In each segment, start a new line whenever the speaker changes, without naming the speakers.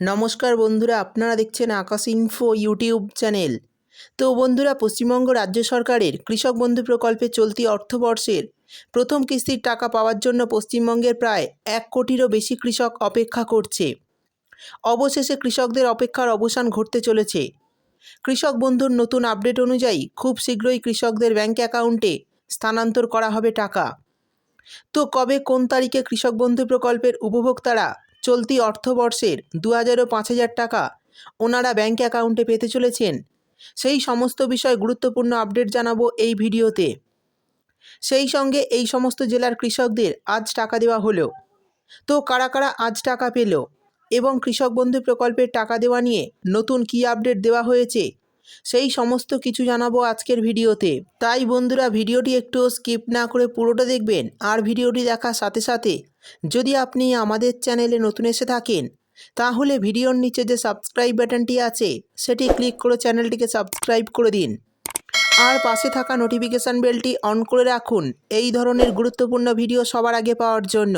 নমস্কার বন্ধুরা, আপনারা দেখছেন আকাশ ইনফো ইউটিউব চ্যানেল তো বন্ধুরা, পশ্চিমবঙ্গ রাজ্য সরকারের কৃষক বন্ধু প্রকল্পে চলতি অর্থবর্ষের প্রথম কিস্তির টাকা পাওয়ার জন্য পশ্চিমবঙ্গের প্রায় এক কোটিরও বেশি কৃষক অপেক্ষা করছে। অবশেষে কৃষকদের অপেক্ষার অবসান ঘটতে চলেছে। কৃষক বন্ধুর নতুন আপডেট অনুযায়ী খুব শীঘ্রই কৃষকদের ব্যাঙ্ক অ্যাকাউন্টে স্থানান্তর করা হবে টাকা। তো কবে কোন তারিখে কৃষক বন্ধু প্রকল্পের উপভোক্তারা চলতি অর্থবর্ষের দু হাজার ও পাঁচ হাজার টাকা ওনারা ব্যাঙ্ক অ্যাকাউন্টে পেতে চলেছেন। সেই সমস্ত বিষয় গুরুত্বপূর্ণ আপডেট জানাব এই ভিডিওতে। সেই সঙ্গে এই সমস্ত জেলার কৃষকদের আজ টাকা দেওয়া হলো। তো কারা কারা আজ টাকা পেল এবং কৃষক বন্ধু প্রকল্পের টাকা দেওয়া নিয়ে নতুন কী আপডেট দেওয়া হয়েছে, সেই সমস্ত কিছু জানাব আজকের ভিডিওতে। তাই বন্ধুরা, ভিডিওটি একটু স্কিপ না করে পুরোটা দেখবেন আর ভিডিওটি দেখার সাথে সাথে যদি আপনি আমাদের চ্যানেলে নতুন এসে থাকেন, তাহলে ভিডিওর নিচে যে সাবস্ক্রাইব বাটনটি আছে, সেটি ক্লিক করে চ্যানেলটিকে সাবস্ক্রাইব করে দিন। আর পাশে থাকা নোটিফিকেশান বেলটি অন করে রাখুন, এই ধরনের গুরুত্বপূর্ণ ভিডিও সবার আগে পাওয়ার জন্য।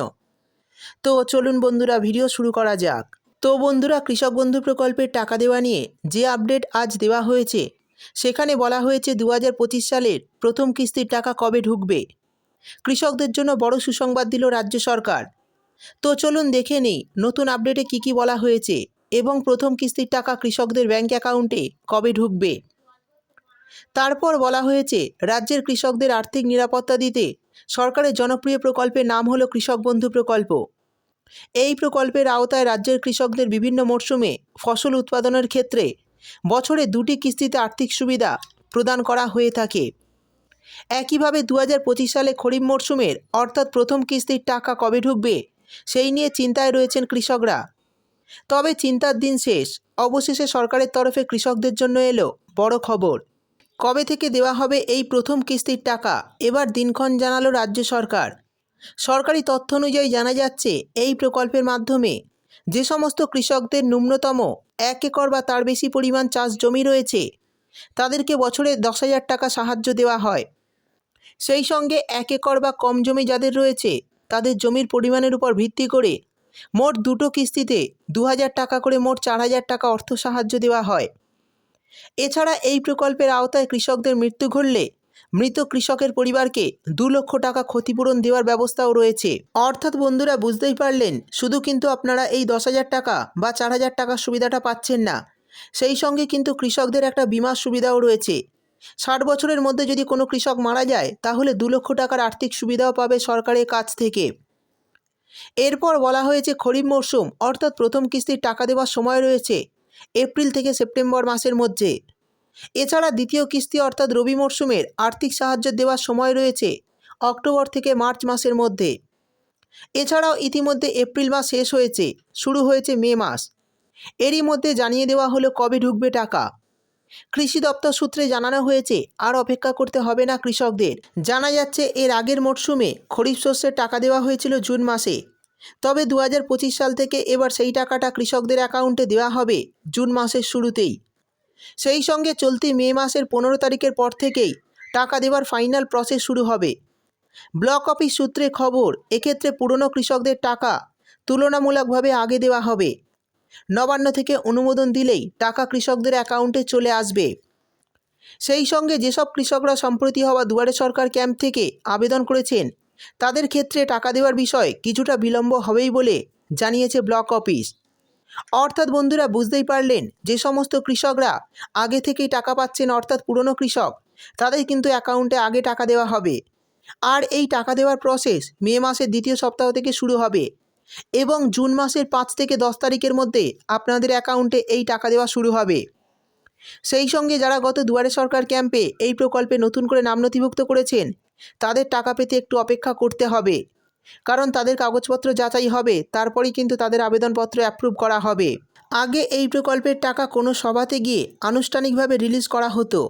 তো চলুন বন্ধুরা, ভিডিও শুরু করা যাক। তো বন্ধুরা, কৃষক বন্ধু প্রকল্পের টাকা দেওয়া নিয়ে যে আপডেট আজ দেওয়া হয়েছে, সেখানে বলা হয়েছে দু হাজার পঁচিশ সালের প্রথম কিস্তির টাকা কবে ঢুকবে? কৃষকদের জন্য বড় সুসংবাদ দিল রাজ্য সরকার। তো চলুন দেখে নেই, নতুন আপডেটে কি কি বলা হয়েছে এবং প্রথম কিস্তির টাকা কৃষকদের ব্যাংক অ্যাকাউন্টে কবে ঢুকবে? তারপর বলা হয়েছে, রাজ্যের কৃষকদের আর্থিক নিরাপত্তা দিতে সরকারের জনপ্রিয় প্রকল্পের নাম হলো কৃষক বন্ধু প্রকল্প। এই প্রকল্পের আওতায় রাজ্যের কৃষকদের বিভিন্ন মরশুমে ফসল উৎপাদনের ক্ষেত্রে বছরে দুটি কিস্তিতে আর্থিক সুবিধা প্রদান করা হয়ে থাকে। একইভাবে দু হাজার পঁচিশ সালে খরিফ মরশুমের অর্থাৎ প্রথম কিস্তির টাকা কবে ঢুকবে, সেই নিয়ে চিন্তায় রয়েছেন কৃষকরা। তবে চিন্তার দিন শেষ, অবশেষে সরকারের তরফে কৃষকদের জন্য এলো বড় খবর। কবে থেকে দেওয়া হবে এই প্রথম কিস্তির টাকা, এবার দিনক্ষণ জানালো রাজ্য সরকার। সরকারি তথ্য অনুযায়ী জানা যাচ্ছে, এই প্রকল্পের মাধ্যমে যে সমস্ত কৃষকদের ন্যূনতম এক একর বা তার বেশি পরিমাণ চাষ জমি রয়েছে, তাদেরকে বছরে দশ হাজার টাকা সাহায্য দেওয়া হয়। সেই সঙ্গে এক একর বা কম জমি যাদের রয়েছে, তাদের জমির পরিমাণের উপর ভিত্তি করে মোট দুটো কিস্তিতে দু হাজার টাকা করে মোট চার হাজার টাকা অর্থ সাহায্য দেওয়া হয়। এছাড়া এই প্রকল্পের আওতায় কৃষকদের মৃত্যু ঘটলে মৃত কৃষকের পরিবারকে দু লক্ষ টাকা ক্ষতিপূরণ দেওয়ার ব্যবস্থাও রয়েছে। অর্থাৎ বন্ধুরা, বুঝতেই পারলেন, শুধু কিন্তু আপনারা এই দশ হাজার টাকা বা চার হাজার টাকার সুবিধাটা পাচ্ছেন না। সেই সঙ্গে কিন্তু কৃষকদের একটা বিমার সুবিধাও রয়েছে। ষাট বছরের মধ্যে যদি কোনো কৃষক মারা যায়, তাহলে দু লক্ষ টাকার আর্থিক সুবিধাও পাবে সরকারের কাছ থেকে। এরপর বলা হয়েছে খরিফ মরশুম, অর্থাৎ প্রথম কিস্তির টাকা দেওয়ার সময় রয়েছে, এপ্রিল থেকে সেপ্টেম্বর মাসের মধ্যে। এছাড়া দ্বিতীয় কিস্তি, অর্থাৎ রবি মরশুমের, আর্থিক সাহায্য দেওয়ার সময় রয়েছে, অক্টোবর থেকে মার্চ মাসের মধ্যে। এছাড়াও ইতিমধ্যে এপ্রিল মাস শেষ হয়েছে, শুরু হয়েছে মে মাস। এরই মধ্যে জানিয়ে দেওয়া হলো কবে ঢুকবে টাকা। কৃষি দপ্তর সূত্রে জানানো হয়েছে, আর অপেক্ষা করতে হবে না কৃষকদের। জানা যাচ্ছে, এর আগের মরশুমে খরিফ শস্যের টাকা দেওয়া হয়েছিল জুন মাসে। তবে দু হাজার পঁচিশ সাল থেকে এবার সেই টাকাটা কৃষকদের অ্যাকাউন্টে দেওয়া হবে জুন মাসের শুরুতেই। সেই সঙ্গে চলতি মে মাসের পনেরো তারিখের পর থেকেই টাকা দেওয়ার ফাইনাল প্রসেস শুরু হবে। ব্লক অফিস সূত্রে খবর, এক্ষেত্রে পুরনো কৃষকদের টাকা তুলনামূলকভাবে আগে দেওয়া হবে। নবান্ন থেকে অনুমোদন দিলেই টাকা কৃষকদের অ্যাকাউন্টে চলে আসবে। সেই সঙ্গে যেসব কৃষকরা সম্প্রতি হওয়া দুয়ারে সরকার ক্যাম্প থেকে আবেদন করেছেন, তাদের ক্ষেত্রে টাকা দেওয়ার বিষয় কিছুটা বিলম্ব হবেই বলে জানিয়েছে ব্লক অফিস। অর্থাৎ বন্ধুরা, বুঝতেই পারলেন, যে সমস্ত কৃষকরা আগে থেকেই টাকা পাচ্ছেন অর্থাৎ পুরনো কৃষক, তাদের কিন্তু অ্যাকাউন্টে আগে টাকা দেওয়া হবে। আর এই টাকা দেওয়ার প্রসেস মে মাসের দ্বিতীয় সপ্তাহ থেকে শুরু হবে। এবং জুন মাসের পাঁচ থেকে দশ তারিখের মধ্যে আপনাদের অ্যাকাউন্টে এই টাকা দেওয়া শুরু হবে। সেই সঙ্গে যারা গত দুয়ারে সরকার ক্যাম্পে এই প্রকল্পে নতুন করে নাম নথিভুক্ত করেছেন, তাদের টাকা পেতে একটু অপেক্ষা করতে হবে। কারণ তাদের কাগজপত্র যাচাই হবে, তারপরেই কিন্তু তাদের আবেদনপত্র অ্যাপ্রুভ করা হবে। আগে এই প্রকল্পের টাকা কোনো সভাতে গিয়ে আনুষ্ঠানিকভাবে রিলিজ করা হতো।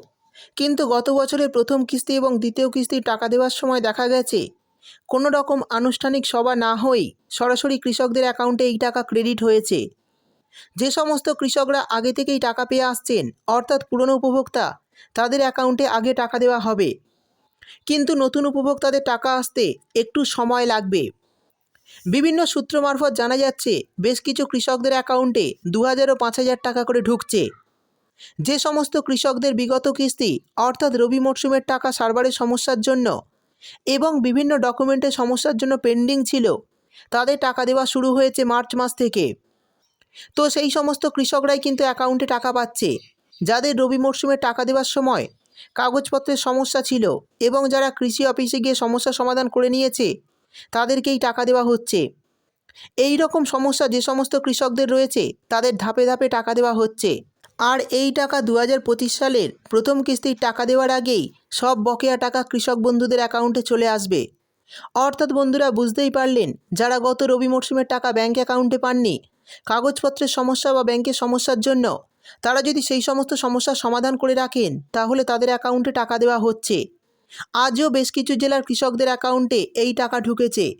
কিন্তু গত বছরের প্রথম কিস্তি এবং দ্বিতীয় কিস্তির টাকা দেওয়ার সময় দেখা গেছে কোনো রকম আনুষ্ঠানিক সভা না হয়েই সরাসরি কৃষকদের অ্যাকাউন্টে এই টাকা ক্রেডিট হয়েছে। যে সমস্ত কৃষকরা আগে থেকেই টাকা পেয়ে আসছেন, অর্থাৎ পুরনো উপভোক্তা, তাদের অ্যাকাউন্টে আগে টাকা দেওয়া হবে। কিন্তু নতুন উপভোক্তাদের টাকা আসতে একটু সময় লাগবে। বিভিন্ন সূত্র মারফত জানা যাচ্ছে, বেশ কিছু কৃষকদের অ্যাকাউন্টে দু হাজার ও পাঁচ হাজার টাকা করে ঢুকছে। যে সমস্ত কৃষকদের বিগত কিস্তি, অর্থাৎ রবি মরশুমের টাকা সার্ভারের সমস্যার জন্য এবং বিভিন্ন ডকুমেন্টের সমস্যার জন্য পেন্ডিং ছিল। তাদের টাকা দেওয়া শুরু হয়েছে মার্চ মাস থেকে। তো সেই সমস্ত কৃষকরাই কিন্তু অ্যাকাউন্টে টাকা পাচ্ছে। যাদের রবি মরশুমে টাকা দেওয়ার সময় কাগজপত্রের সমস্যা ছিল এবং যারা কৃষি অফিসে গিয়ে সমস্যা সমাধান করে নিয়েছে, তাদেরকেই টাকা দেওয়া হচ্ছে। এই রকম সমস্যা যে সমস্ত কৃষকদের রয়েছে, তাদের ধাপে ধাপে টাকা দেওয়া হচ্ছে। আর এই টাকা দু হাজার পঁচিশ সালের প্রথম কিস্তির টাকা দেওয়ার আগেই সব বকেয়া টাকা কৃষক বন্ধুদের অ্যাকাউন্টে চলে আসবে। অর্থাৎ বন্ধুরা বুঝতেই পারলেন, যারা গত রবি মরশুমের টাকা ব্যাঙ্ক অ্যাকাউন্টে পাননি, কাগজপত্রের সমস্যা বা ব্যাংকের সমস্যার জন্য, তারা যদি সেই সমস্ত সমস্যার সমাধান করে রাখেন, তাহলে তাদের অ্যাকাউন্টে টাকা দেওয়া হচ্ছে। আজও বেশ কিছু জেলার কৃষকদের অ্যাকাউন্টে এই টাকা ঢুকেছে।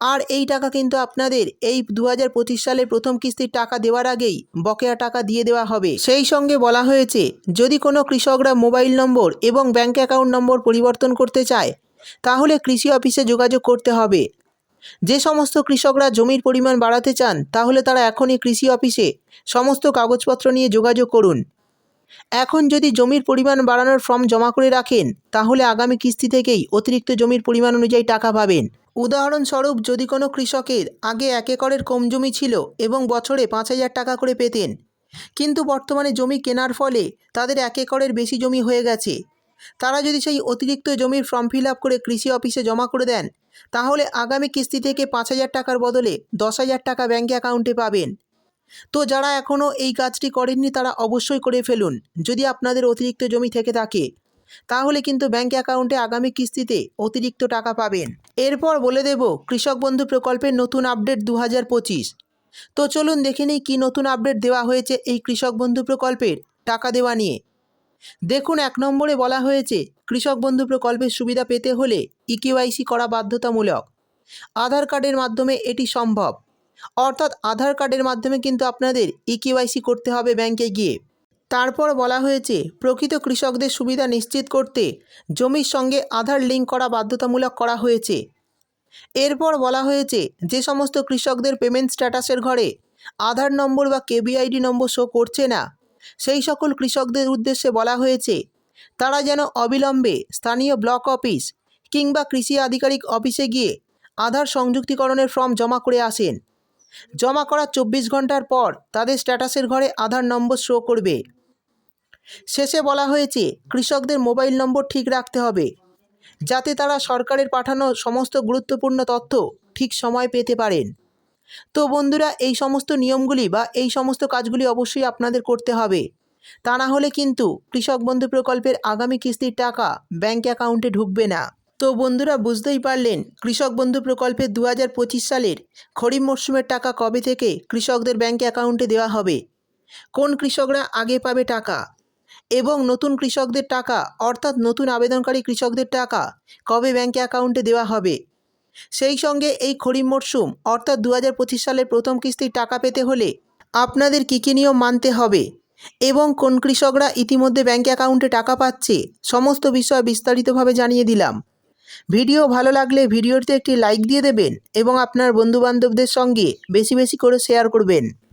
আর এই টাকা কিন্তু আপনাদের এই দু হাজার সালের প্রথম কিস্তির টাকা দেওয়ার আগেই বকেয়া টাকা দিয়ে দেওয়া হবে। সেই সঙ্গে বলা হয়েছে, যদি কোনো কৃষকরা মোবাইল নম্বর এবং ব্যাঙ্ক অ্যাকাউন্ট নম্বর পরিবর্তন করতে চায়, তাহলে কৃষি অফিসে যোগাযোগ করতে হবে। যে সমস্ত কৃষকরা জমির পরিমাণ বাড়াতে চান, তাহলে তারা এখনই কৃষি অফিসে সমস্ত কাগজপত্র নিয়ে যোগাযোগ করুন। এখন যদি জমির পরিমাণ বাড়ানোর ফর্ম জমা করে রাখেন, তাহলে আগামী কিস্তি থেকেই অতিরিক্ত জমির পরিমাণ অনুযায়ী টাকা পাবেন। উদাহরণস্বরূপ, যদি কোনো কৃষকের আগে এক একরের কম জমি ছিল এবং বছরে পাঁচ হাজার টাকা করে পেতেন, কিন্তু বর্তমানে জমি কেনার ফলে তাদের এক একরের বেশি জমি হয়ে গেছে, তারা যদি সেই অতিরিক্ত জমির ফর্ম ফিল আপ করে কৃষি অফিসে জমা করে দেন, তাহলে আগামী কিস্তি থেকে পাঁচ হাজার টাকার বদলে দশ হাজার টাকা ব্যাঙ্ক অ্যাকাউন্টে পাবেন। তো যারা এখনও এই কাজটি করেননি, তারা অবশ্যই করে ফেলুন, যদি আপনাদের অতিরিক্ত জমি থেকে থাকে। তাহলে কিন্তু ব্যাঙ্ক অ্যাকাউন্টে আগামী কিস্তিতে অতিরিক্ত টাকা পাবেন। এরপর বলে দেব, কৃষক বন্ধু প্রকল্পের নতুন আপডেট দু হাজার পঁচিশ। তো চলুন দেখে নিই কী নতুন আপডেট দেওয়া হয়েছে এই কৃষক বন্ধু প্রকল্পের টাকা দেওয়া নিয়ে। দেখুন, এক নম্বরে বলা হয়েছে, কৃষক বন্ধু প্রকল্পের সুবিধা পেতে হলে ইকিওয়াইসি করা বাধ্যতামূলক। আধার কার্ডের মাধ্যমে এটি সম্ভব। অর্থাৎ আধার কার্ডের মাধ্যমে কিন্তু আপনাদের ইকিওয়াইসি করতে হবে ব্যাংকে গিয়ে। তারপর বলা হয়েছে, প্রকৃত কৃষকদের সুবিধা নিশ্চিত করতে জমির সঙ্গে আধার লিঙ্ক করা বাধ্যতামূলক করা হয়েছে। এরপর বলা হয়েছে, যে সমস্ত কৃষকদের পেমেন্ট স্ট্যাটাসের ঘরে আধার নম্বর বা কেবিআইডি নম্বর শো করছে না, সেই সকল কৃষকদের উদ্দেশ্যে বলা হয়েছে, তারা যেন অবিলম্বে স্থানীয় ব্লক অফিস কিংবা কৃষি আধিকারিক অফিসে গিয়ে আধার সংযুক্তিকরণের ফর্ম জমা করে আসেন। জমা করার চব্বিশ ঘণ্টার পর তাদের স্ট্যাটাসের ঘরে আধার নম্বর শো করবে। শেষে বলা হয়েছে, কৃষকদের মোবাইল নম্বর ঠিক রাখতে হবে, যাতে তারা সরকারের পাঠানো সমস্ত গুরুত্বপূর্ণ তথ্য ঠিক সময় পেতে পারেন। তো বন্ধুরা, এই সমস্ত নিয়মগুলি বা এই সমস্ত কাজগুলি অবশ্যই আপনাদের করতে হবে। তা না হলে কিন্তু কৃষক বন্ধু প্রকল্পের আগামী কিস্তির টাকা ব্যাঙ্ক অ্যাকাউন্টে ঢুকবে না। তো বন্ধুরা, বুঝতেই পারলেন কৃষক বন্ধু প্রকল্পের দু হাজার পঁচিশ সালের খরিফ মরশুমের টাকা কবে থেকে কৃষকদের ব্যাঙ্ক অ্যাকাউন্টে দেওয়া হবে? কোন কৃষকরা আগে পাবে টাকা? এবং নতুন কৃষকদের টাকা, অর্থাৎ নতুন আবেদনকারী কৃষকদের টাকা, কবে ব্যাঙ্কে অ্যাকাউন্টে দেওয়া হবে? সেই সঙ্গে এই খরিফ মরশুম অর্থাৎ দু হাজার পঁচিশ সালের প্রথম কিস্তির টাকা পেতে হলে আপনাদের কী কী নিয়ম মানতে হবে? এবং কোন কৃষকরা ইতিমধ্যে ব্যাঙ্ক অ্যাকাউন্টে টাকা পাচ্ছে? সমস্ত বিষয় বিস্তারিতভাবে জানিয়ে দিলাম। ভিডিও ভালো লাগলে ভিডিওতে একটি লাইক দিয়ে দেবেন এবং আপনার বন্ধুবান্ধবদের সঙ্গে বেশি বেশি করে শেয়ার করবেন।